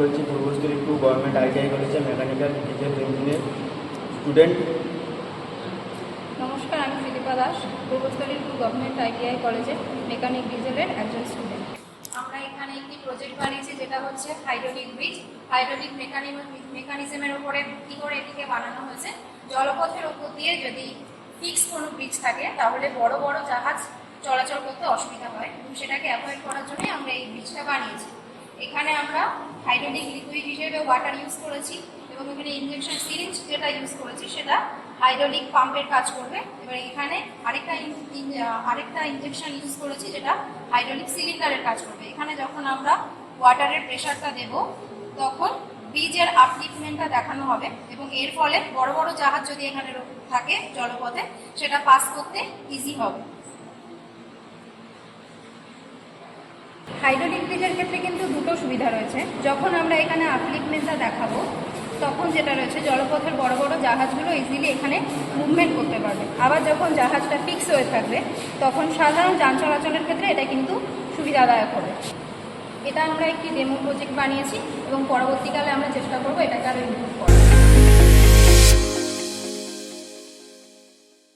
বলছি, Purbasthali two government ITI কলেজে mechanical diesel engineer student. নমস্কার, আমি Sudipa Das, Purbasthali two government ITI কলেজে মেকানিক ডিজেলের একজন স্টুডেন্ট। আমরা এখানে একটি প্রজেক্ট বানিয়েছি, যেটা হচ্ছে হাইড্রোলিক ব্রিজ। হাইড্রোলিক মেকানিজমের উপরে ভিত্তি করে এটিকে বানানো হয়েছে, জলপথের উপর দিয়ে যদি ফিক্স কোনো ব্রিজ থাকে, তাহলে বড় বড় জাহাজ চলাচল করতে অসুবিধা হয়। সেটাকে অ্যাভয়েড করার জন্যই আমরা এই ব্রিজটা বানিয়েছি। এখানে আমরা হাইড্রোলিক লিকুইড হিসেবে ওয়াটার ইউজ করেছি এবং এখানে ইনজেকশন সিরিঞ্জ যেটা ইউজ করেছি, সেটা হাইড্রোলিক পাম্পের কাজ করবে। এবার এখানে আরেকটা আরেকটা ইনজেকশন ইউজ করেছি, যেটা হাইড্রোলিক সিলিন্ডারের কাজ করবে। এখানে যখন আমরা ওয়াটারের প্রেশারটা দেব, তখন ব্রিজের আপলিফমেন্টটা দেখানো হবে এবং এর ফলে বড় বড় জাহাজ যদি এখানে থাকে জলপথে, সেটা পাস করতে ইজি হবে। হাইড্রোলিক ব্রিজের ক্ষেত্রে কিন্তু দুটো সুবিধা রয়েছে। যখন আমরা এখানে আপলিকমেন্টটা দেখাবো, তখন যেটা রয়েছে, জলপথের বড় বড় জাহাজগুলো ইজিলি এখানে মুভমেন্ট করতে পারবে। আবার যখন জাহাজটা ফিক্স হয়ে থাকবে, তখন সাধারণ যান চলাচলের ক্ষেত্রে এটা কিন্তু সুবিধাদায়ক হবে। এটা আমরা একটি ডেমো প্রজেক্ট বানিয়েছি এবং পরবর্তীকালে আমরা চেষ্টা করব এটাকে আরও ইমপ্রুভ করার।